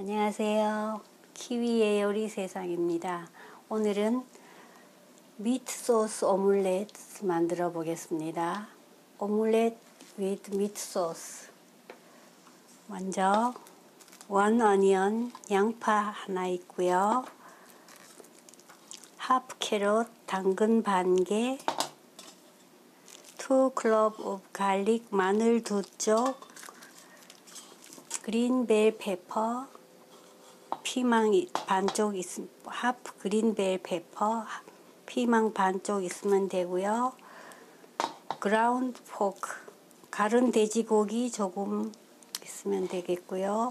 안녕하세요. 키위의 요리 세상입니다. 오늘은 미트 소스 오믈렛 만들어 보겠습니다. 오믈렛 with 미트 소스. 먼저 원 어니언 양파 하나 있고요. 하프 캐럿 당근 반 개, 투 클럽 오브 갈릭 마늘 두 쪽, 그린벨 페퍼, 피망 반쪽 있음 하프 그린벨 페퍼, 피망 반쪽 있으면 되고요. 그라운드 포크, 가른 돼지고기 조금 있으면 되겠고요.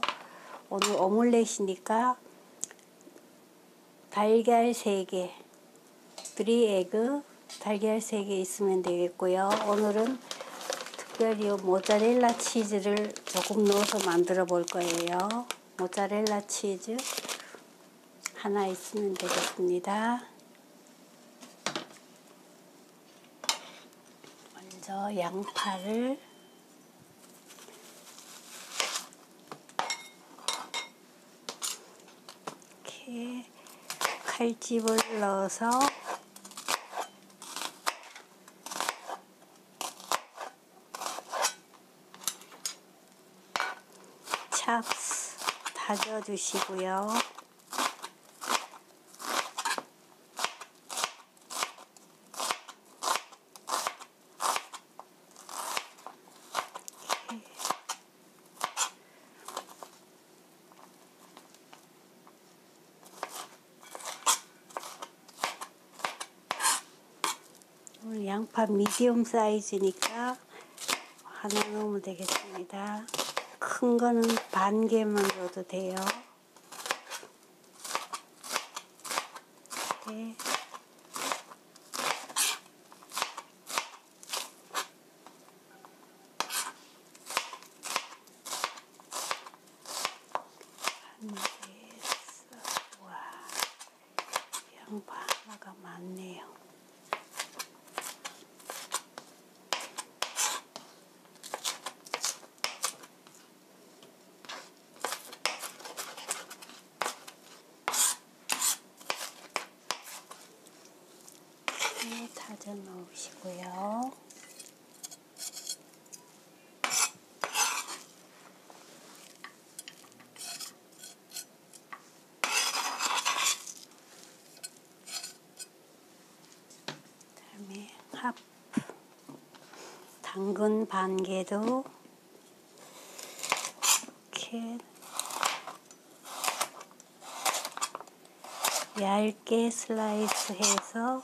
오늘 오믈렛이니까 달걀 3개, 3에그, 달걀 3개 있으면 되겠고요. 오늘은 특별히 모짜렐라 치즈를 조금 넣어서 만들어 볼 거예요. 모짜렐라 치즈 하나 있으면 되겠습니다. 먼저 양파를 이렇게 칼집을 넣어서 찹스 다져 주시고요. 오늘 양파 미디움 사이즈니까 하나 넣으면 되겠습니다. 큰 거는 반 개만 넣어도 돼요. 네. 와, 양파 하나가 많네요. 이렇게 다져 넣으시고요. 그다음에 하프 당근 반 개도 이렇게 얇게 슬라이스 해서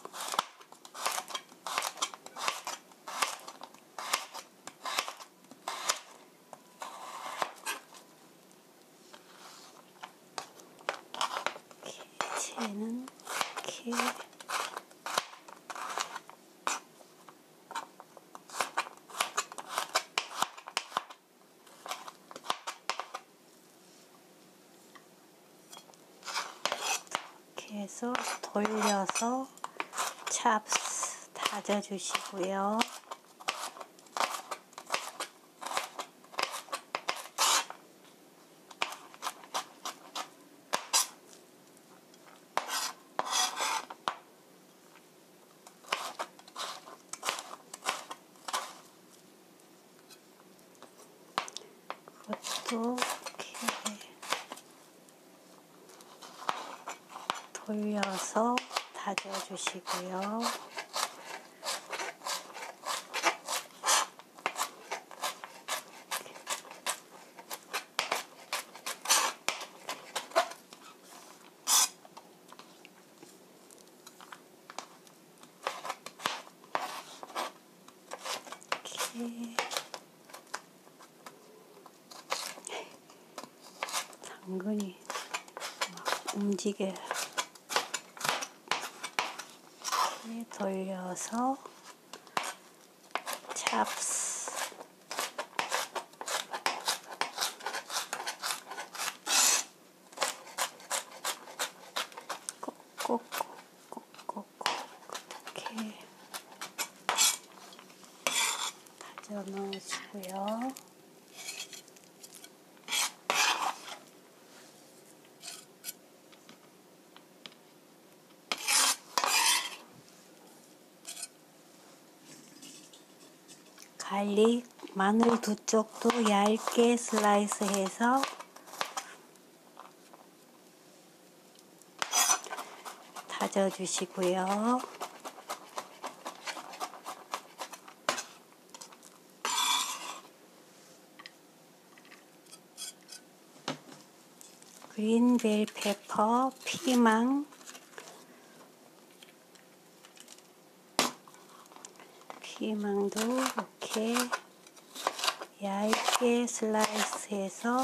쟤는 이렇게 이렇게 해서 돌려서 찹스 다져주시고요. 이렇게 돌려서 다져주시고요. 이렇게 당근이 이렇게 돌려서 찹스 꼭꼭꼭꼭꼭 이렇게 다져 넣으시고요. 갈릭, 마늘 두 쪽도 얇게 슬라이스해서 다져 주시고요. 그린벨 페퍼, 피망, 피망도 이렇게 얇게 슬라이스해서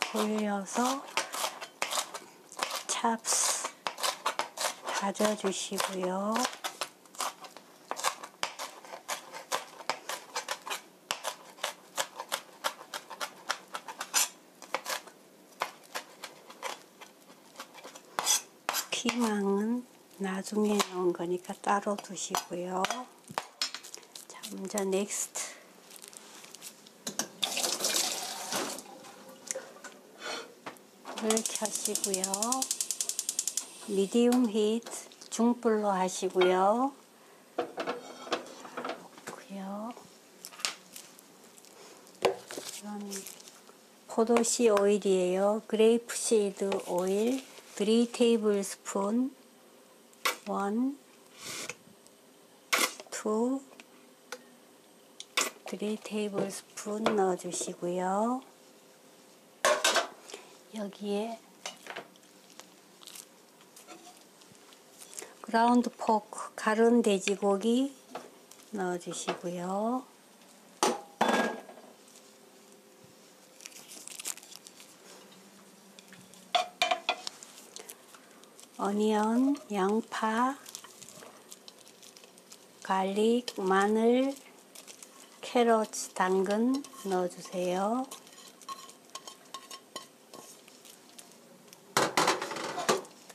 돌려서 찹스 다져주시고요. 피망은 나중에 넣은 거니까 따로 두시고요. 자, 먼저 넥스트. 불 켜시고요. 미디움 히트 중불로 하시고요. 놓고요. 이건 포도씨 오일이에요. 그레이프 시드 오일 3 테이블 스푼 1 2 3 테이블 스푼 넣어 주시고요. 여기에 그라운드 포크 가른 돼지고기 넣어 주시고요. 어니언, 양파, 갈릭, 마늘, 캐럿, 당근 넣어주세요.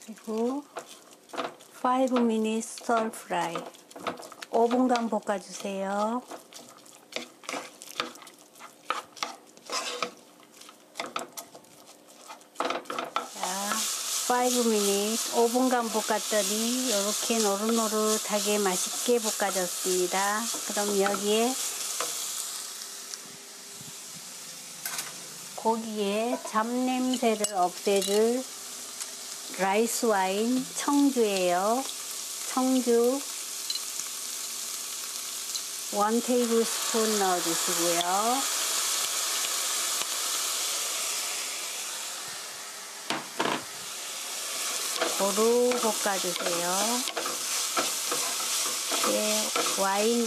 그리고 5 minutes stir fry 5분간 볶아주세요. 5 minutes 5분간 볶았더니 이렇게 노릇노릇하게 맛있게 볶아졌습니다. 그럼 여기에 고기에 잡냄새를 없애줄 라이스 와인 청주예요. 청주 1 테이블 스푼 넣어주시고요. 고루 볶아주세요. 이게 와인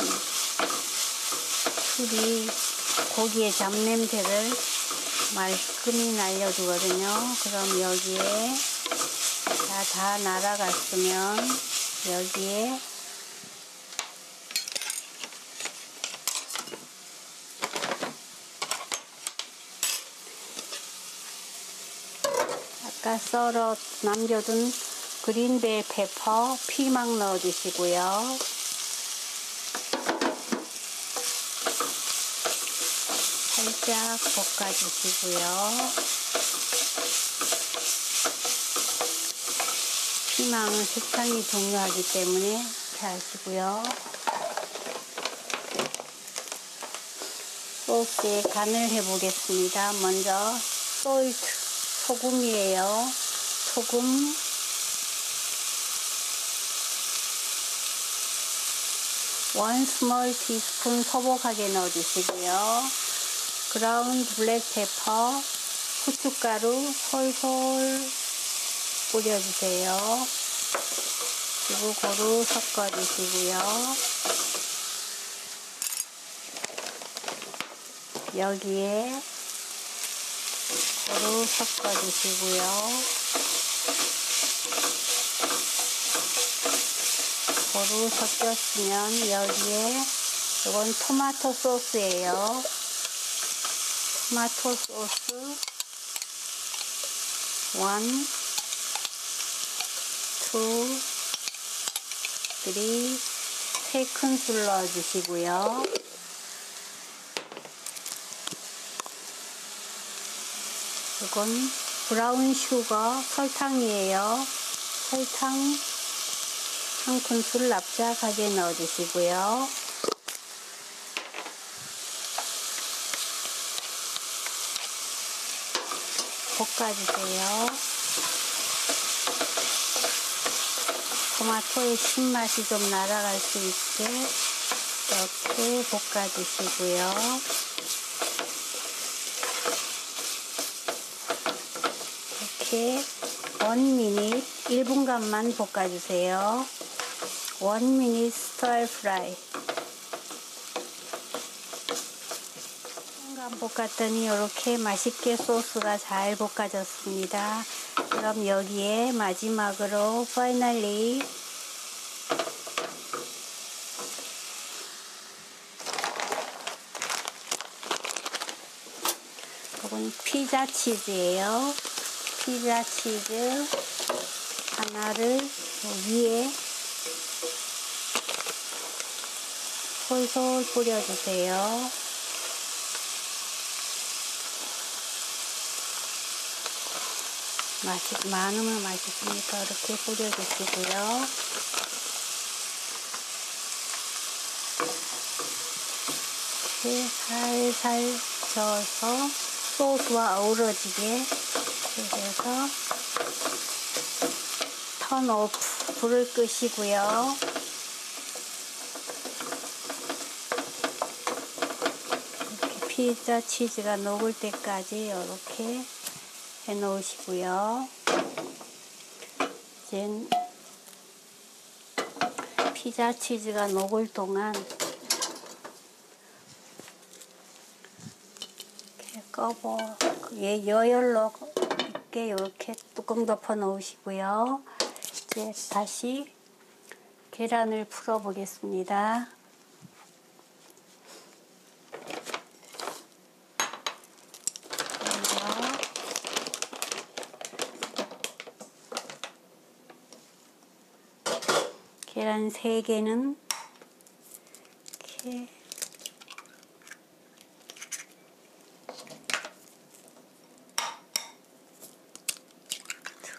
술이 고기의 잡냄새를 말끔히 날려주거든요. 그럼 여기에 다, 다 날아갔으면 여기에 아까 썰어 남겨둔 그린벨 페퍼 피망 넣어주시고요. 살짝 볶아주시고요. 피망은 색상이 중요하기 때문에 이렇게 하시고요. 소스에 간을 해보겠습니다. 먼저 솔트, 소금이에요. 소금 원 스몰 티스푼 소복하게 넣어주시고요. 그라운드 블랙 페퍼, 후춧가루 솔솔 뿌려주세요. 그리고 고루 섞어주시고요. 여기에 고루 섞어주시고요. 고루 섞였으면 여기에 이건 토마토 소스예요. 토마토 소스 1, 2, 3, 세 큰술 넣어주시고요. 이건 브라운 슈거 설탕이에요. 설탕 한 큰술 납작하게 넣어주시고요. 볶아주세요. 토마토의 신맛이 좀 날아갈 수 있게 이렇게 볶아주시고요. 이렇게 원미닛 1분간만 볶아주세요. 원미닛 스타일 프라이 1분간 볶았더니 이렇게 맛있게 소스가 잘 볶아졌습니다. 그럼 여기에 마지막으로 파이널리 이건 피자 치즈예요. 피자 치즈 하나를 위에 솔솔 뿌려주세요. 맛이 많으면 맛있으니까 이렇게 뿌려주시고요. 이렇게 살살 저어서 소스와 어우러지게 해서 턴 오프 불을 끄시고요. 이렇게 피자 치즈가 녹을 때까지 이렇게 해 놓으시고요. 이제 피자 치즈가 녹을 동안 이렇게 꺼보 예, 여열로 있게 이렇게 뚜껑 덮어 놓으시고요. 이제 다시 계란을 풀어 보겠습니다. 계란 3개는 이렇게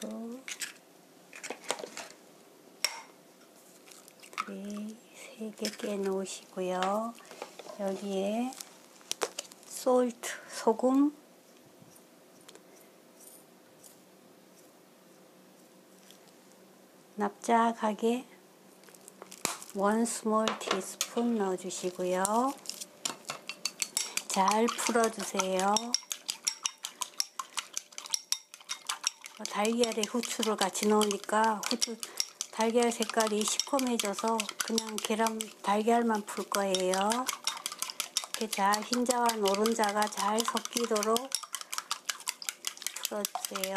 투, 쓰리, 3개 깨 놓으시고요. 여기에 솔트, 소금 납작하게 원 스몰 티스푼 넣어주시고요. 잘 풀어주세요. 달걀에 후추를 같이 넣으니까 후추 달걀 색깔이 시커매져서 그냥 계란 달걀만 풀 거예요. 이렇게 잘 흰자와 노른자가 잘 섞이도록 풀어주세요.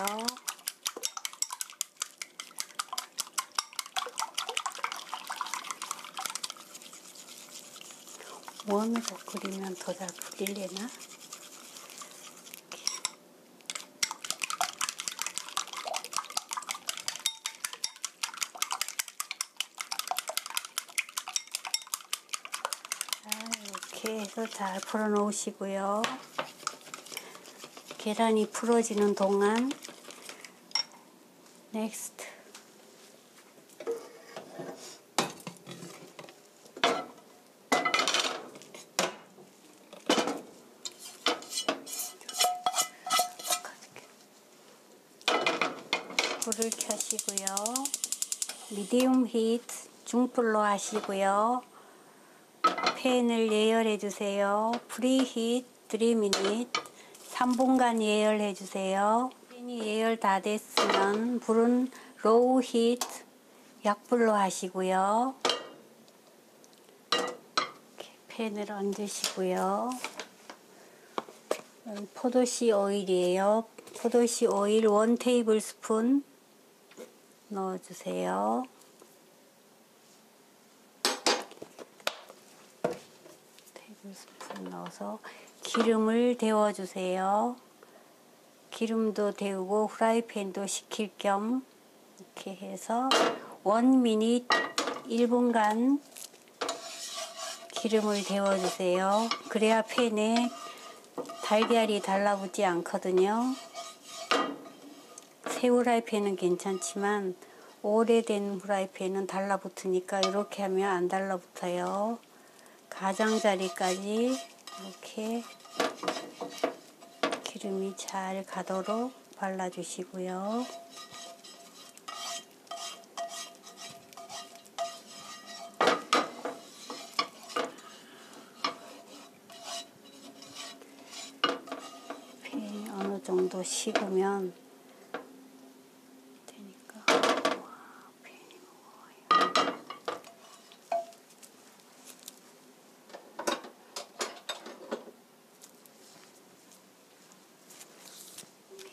원으로 그리면 더 잘 풀리려나? 이렇게 해서 잘 풀어 놓으시고요. 계란이 풀어지는 동안 넥스트 불을 켜시고요. 미디움 히트 중불로 하시고요. 팬을 예열해 주세요. 프리히트 3미닛 3분간 예열해 주세요. 팬이 예열 다 됐으면 불은 로우 히트 약불로 하시고요. 팬을 얹으시고요. 포도씨 오일이에요. 포도씨 오일 1 테이블 스푼 넣어주세요. 테이블 스푼 넣어서 기름을 데워주세요. 기름도 데우고 후라이팬도 식힐 겸 이렇게 해서 1미닛 1분간 기름을 데워주세요. 그래야 팬에 달걀이 달라붙지 않거든요. 새 후라이팬은 괜찮지만 오래된 후라이팬은 달라붙으니까 이렇게 하면 안 달라붙어요. 가장자리까지 이렇게 기름이 잘 가도록 발라주시고요. 어느 정도 식으면 되니까 와, 팬이 무거워요.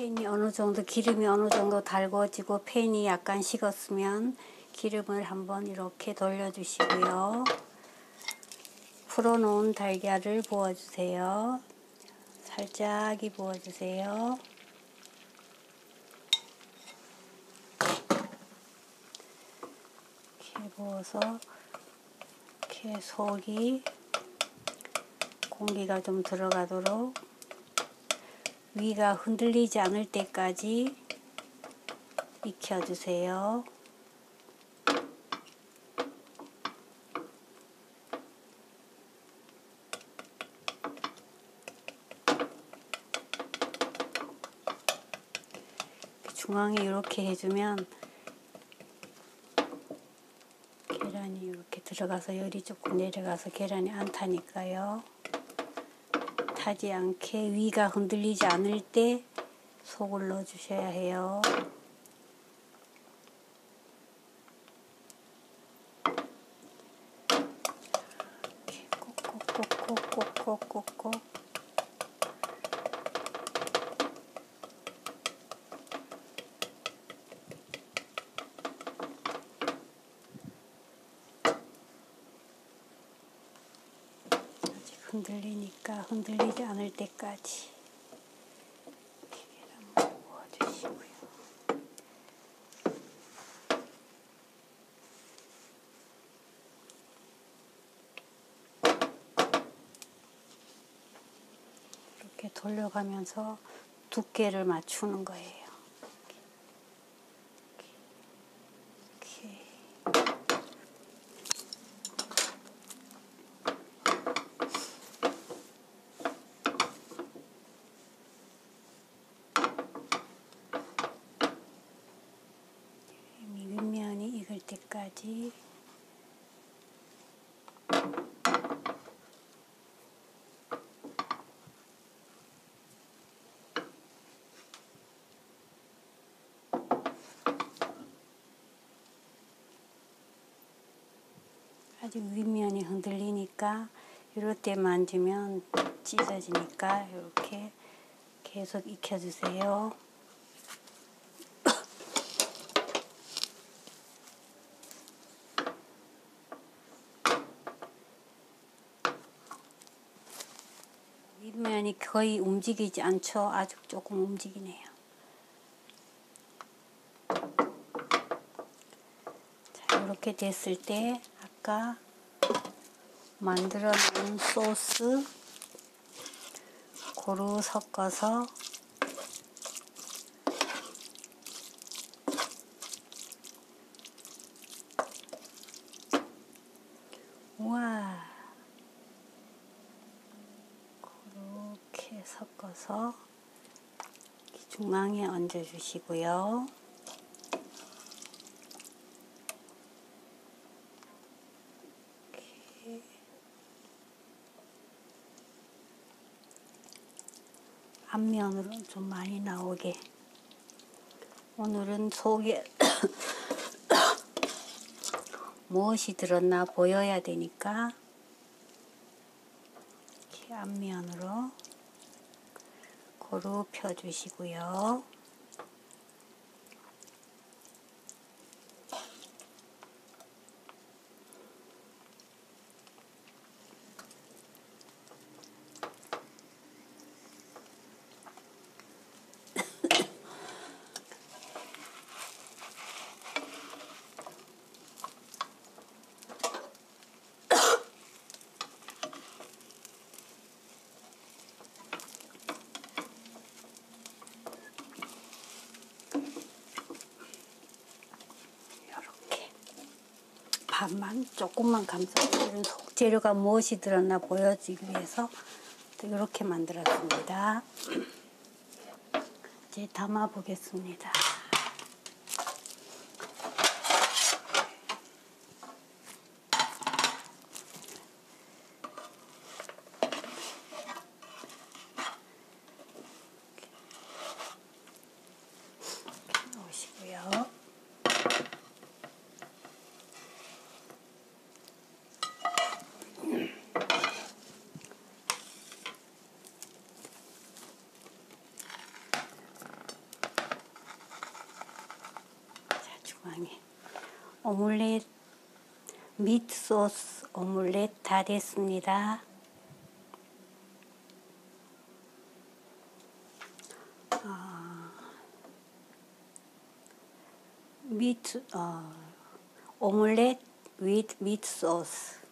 팬이 어느 정도 기름이 어느 정도 달궈지고 팬이 약간 식었으면 기름을 한번 이렇게 돌려주시고요. 풀어놓은 달걀을 부어주세요. 살짝이 부어주세요. 이렇게 부어서 이렇게 속이 공기가 좀 들어가도록 위가 흔들리지 않을 때까지 익혀주세요. 중앙에 이렇게 해주면 계란이 이렇게 들어가서 열이 조금 내려가서 계란이 안 타니까요. 타지 않게 위가 흔들리지 않을 때 속을 넣어 주셔야 해요. 이렇게 꼭꼭꼭꼭꼭꼭꼭꼭 흔들리니까 흔들리지 않을 때까지. 이렇게 돌려가면서 두께를 맞추는 거예요. 이렇게. 이렇게. 이 윗면이 익을 때까지 아직 윗면이 흔들리니까 이럴 때 만지면 찢어지니까 이렇게 계속 익혀주세요. 윗면이 거의 움직이지 않죠. 아직 조금 움직이네요. 자, 이렇게 됐을 때 아까 만들어 놓은 소스 고루 섞어서 우와 이렇게 섞어서 중앙에 얹어 주시고요. 앞면으로 좀 많이 나오게 오늘은 속에 무엇이 들었나 보여야 되니까 이렇게 앞면으로 고루 펴주시고요. 반만 조금만 감싸주는 속재료가 무엇이 들었나 보여주기 위해서 이렇게 만들었습니다. 이제 담아 보겠습니다. 넣으시고요. 자, 중앙에 오믈렛 미트 소스 오믈렛 다 됐습니다. 미트 어, 오믈렛 with 소스